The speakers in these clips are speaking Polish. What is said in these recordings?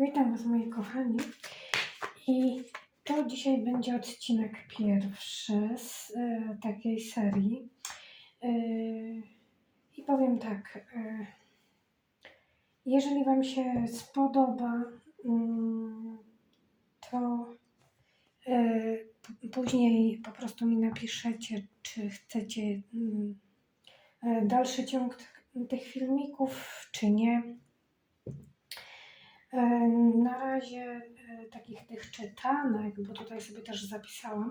Witam Was moi kochani i to dzisiaj będzie odcinek pierwszy z e, takiej serii E, i powiem tak, e, jeżeli Wam się spodoba, mm, to p- później po prostu mi napiszecie, czy chcecie e, dalszy ciąg tych filmików, czy nie. E, Na razie e, takich tych czytanek, bo tutaj sobie też zapisałam,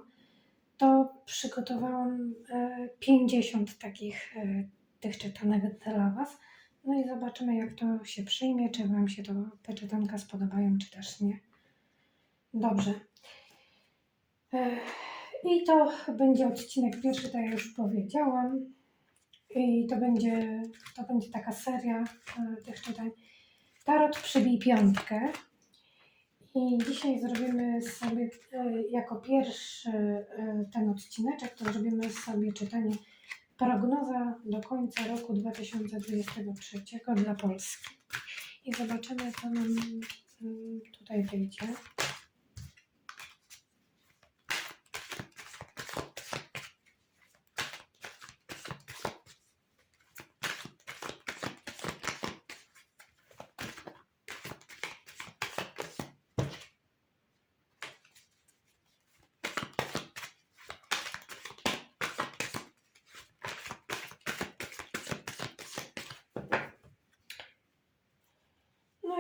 to przygotowałam e, 50 takich e, tych czytanek dla Was. No i zobaczymy, jak to się przyjmie, czy Wam się to, te czytanka spodobają, czy też nie. Dobrze. E, I to będzie odcinek pierwszy, tak jak już powiedziałam. I to będzie, to będzie taka seria e, tych czytań. Tarot przybij piątkę. I dzisiaj zrobimy sobie e, jako pierwszy e, ten odcineczek, to zrobimy sobie czytanie prognoza do końca roku 2023 dla Polski. I zobaczymy, co nam mm, tutaj wyjdzie.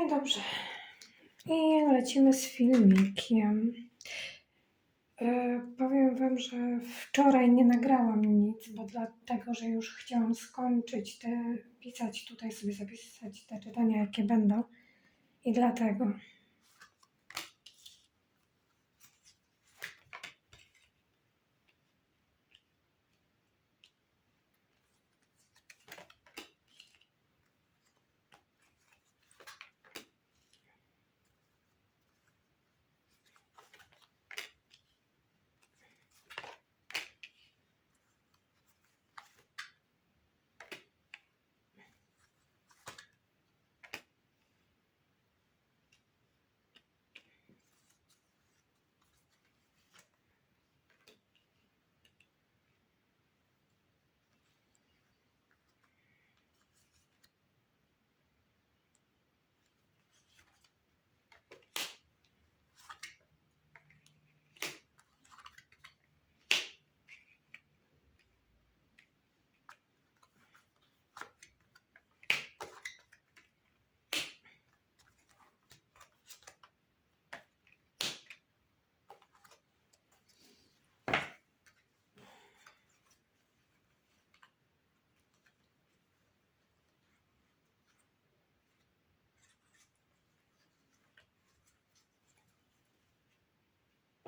Dobrze. I lecimy z filmikiem. E, powiem Wam, że wczoraj nie nagrałam nic, bo dlatego, że już chciałam skończyć te, pisać tutaj sobie zapisać te czytania, jakie będą. I dlatego.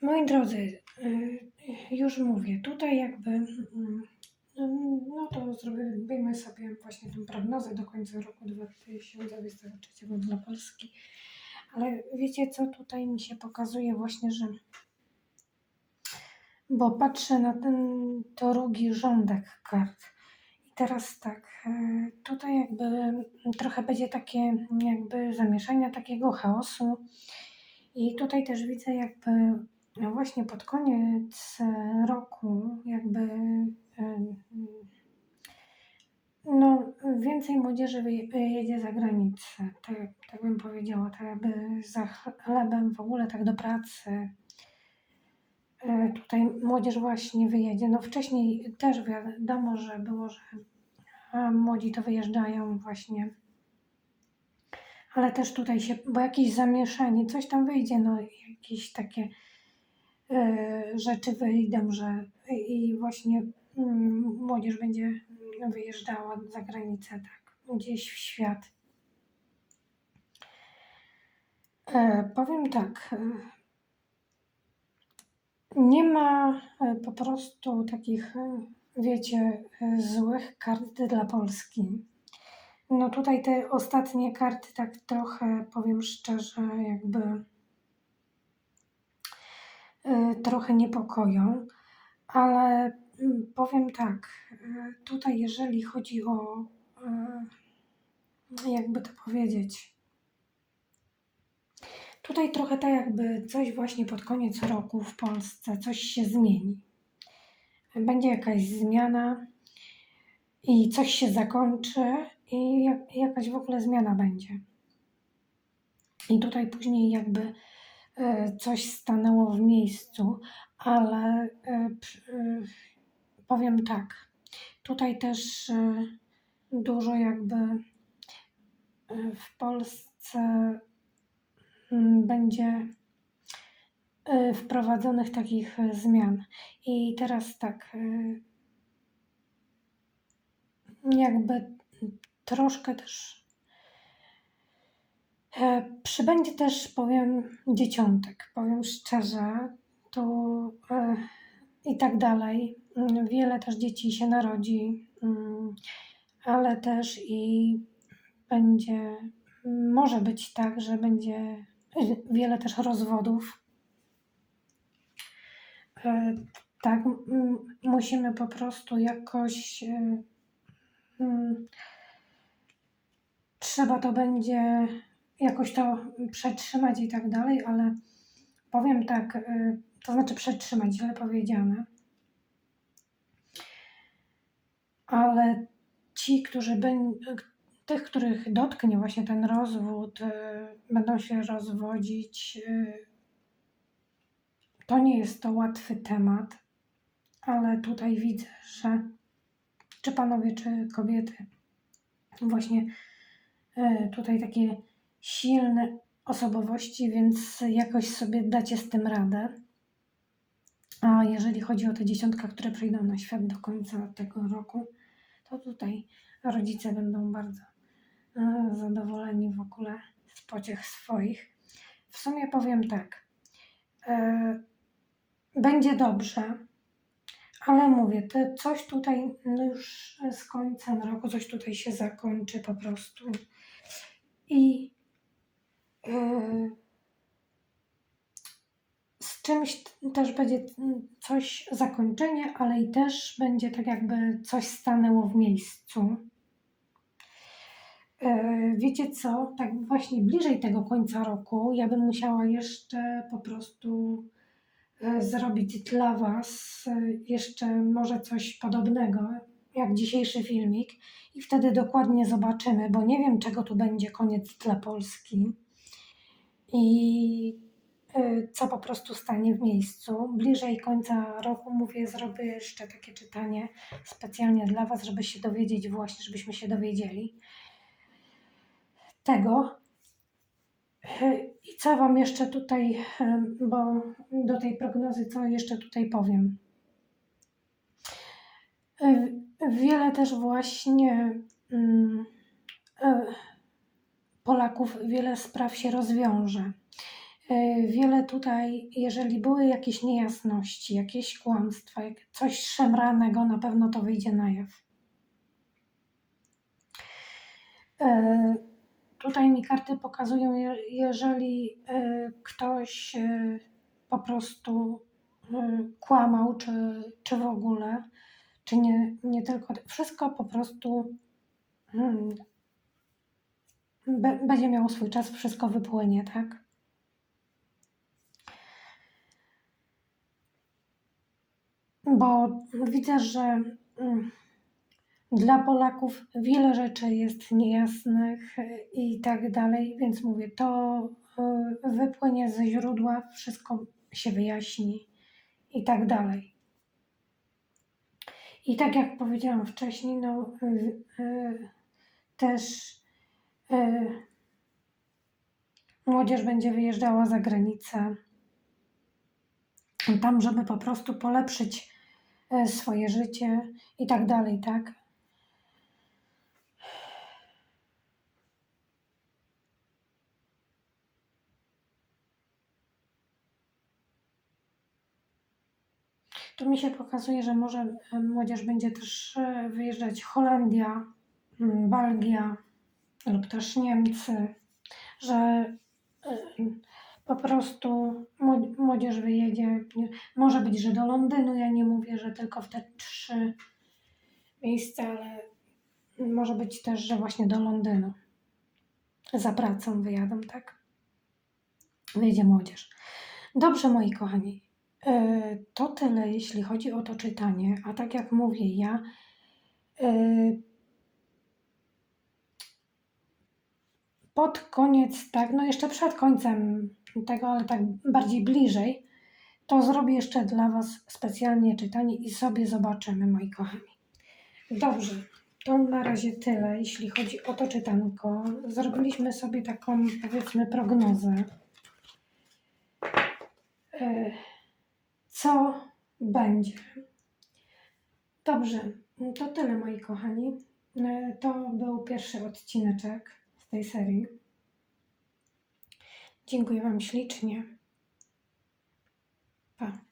Moi drodzy, y, już mówię, tutaj jakby, mm, no to zrobimy sobie właśnie tę prognozę do końca roku 2023 dla Polski. Ale wiecie co tutaj mi się pokazuje właśnie, że bo patrzę na ten drugi rządek kart. I teraz tak, y, tutaj jakby trochę będzie takie jakby zamieszania, takiego chaosu. I tutaj też widzę jakby właśnie pod koniec e, roku jakby e, no, więcej młodzieży wyje- wyjedzie za granicę, tak, tak bym powiedziała, tak jakby za chlebem w ogóle tak do pracy. E, Tutaj młodzież właśnie wyjedzie. No wcześniej też wiadomo, że było, że młodzi to wyjeżdżają właśnie. Ale też tutaj się, bo jakieś zamieszanie, coś tam wyjdzie, no jakieś takie e, rzeczy wyjdą, że i właśnie mm, młodzież będzie wyjeżdżała za granicę, tak, gdzieś w świat. E, powiem tak. e, Nie ma e, po prostu takich, e, wiecie, e, złych kart dla Polski. No tutaj te ostatnie karty tak trochę, powiem szczerze, jakby e, trochę niepokoją, ale mm, powiem tak, e, tutaj jeżeli chodzi o, e, jakby to powiedzieć, tutaj trochę tak jakby coś właśnie pod koniec roku w Polsce, coś się zmieni. Będzie jakaś zmiana i coś się zakończy i jak, jakaś w ogóle zmiana będzie. I tutaj później jakby coś stanęło w miejscu, ale e, e, powiem tak, tutaj też e, dużo jakby e, w Polsce mm, będzie e, wprowadzonych takich e, zmian. I teraz tak, e, jakby troszkę też e, przybędzie też, powiem, dzieciątek, powiem szczerze, to e, i tak dalej. Mm, Wiele też dzieci się narodzi, mm, ale też i będzie, może być tak, że będzie e, wiele też rozwodów. E, Tak, mm, musimy po prostu jakoś e, trzeba to będzie jakoś to przetrzymać i tak dalej, ale powiem tak, y, to znaczy przetrzymać, źle powiedziane. Ale ci, którzy będą, tych, których dotknie właśnie ten rozwód, y, będą się rozwodzić, y, to nie jest to łatwy temat, ale tutaj widzę, że czy panowie, czy kobiety, właśnie tutaj takie silne osobowości, więc jakoś sobie dacie z tym radę. A jeżeli chodzi o te dziesiątka, które przyjdą na świat do końca tego roku, to tutaj rodzice będą bardzo e, zadowoleni w ogóle z pociech swoich. W sumie powiem tak, e, będzie dobrze, ale mówię, to coś tutaj no już z końcem roku, coś tutaj się zakończy po prostu. I yy, z czymś t- też będzie coś zakończenie, ale i też będzie tak jakby coś stanęło w miejscu. Yy, Wiecie co? Tak właśnie bliżej tego końca roku ja bym musiała jeszcze po prostu e, zrobić dla Was e, jeszcze może coś podobnego, jak dzisiejszy filmik, i wtedy dokładnie zobaczymy, bo nie wiem, czego tu będzie koniec dla Polski i e, co po prostu stanie w miejscu. Bliżej końca roku, mówię, zrobię jeszcze takie czytanie specjalnie dla Was, żeby się dowiedzieć, właśnie, żebyśmy się dowiedzieli tego. I co Wam jeszcze tutaj, bo do tej prognozy, co jeszcze tutaj powiem? E, Wiele też właśnie mm, Polaków, wiele spraw się rozwiąże. E, Wiele tutaj, jeżeli były jakieś niejasności, jakieś kłamstwa, coś szemranego, na pewno to wyjdzie na jaw. E, Tutaj mi karty pokazują, je- jeżeli e, ktoś po prostu kłamał, czy, czy w ogóle, czy nie, nie tylko, wszystko po prostu mm, be, będzie miało swój czas, wszystko wypłynie, tak? Bo widzę, że mm, dla Polaków wiele rzeczy jest niejasnych e, i tak dalej, więc mówię, to e, wypłynie ze źródła, wszystko się wyjaśni i tak dalej. I tak jak powiedziałam wcześniej, no e, też młodzież będzie wyjeżdżała za granicę. tam, żeby po prostu polepszyć swoje życie i tak dalej, tak? Tu mi się pokazuje, że może e, młodzież będzie też e, wyjeżdżać Holandia, mm, Belgia lub też Niemcy, że e, po prostu mło- młodzież wyjedzie. Może być, że do Londynu. Ja nie mówię, że tylko w te trzy miejsca, ale może być też, że właśnie do Londynu za pracą wyjadą, tak? Wyjedzie młodzież. Dobrze, moi kochani. e, To tyle, jeśli chodzi o to czytanie. A tak jak mówię, ja e, pod koniec, tak, no jeszcze przed końcem tego, ale tak bardziej bliżej, to zrobię jeszcze dla Was specjalnie czytanie i sobie zobaczymy, moi kochani. Dobrze, to na razie tyle, jeśli chodzi o to czytanko. Zrobiliśmy sobie taką, powiedzmy, prognozę. E, Co będzie? Dobrze, to tyle, moi kochani. E, To był pierwszy odcineczek z tej serii. Dziękuję Wam ślicznie. Pa.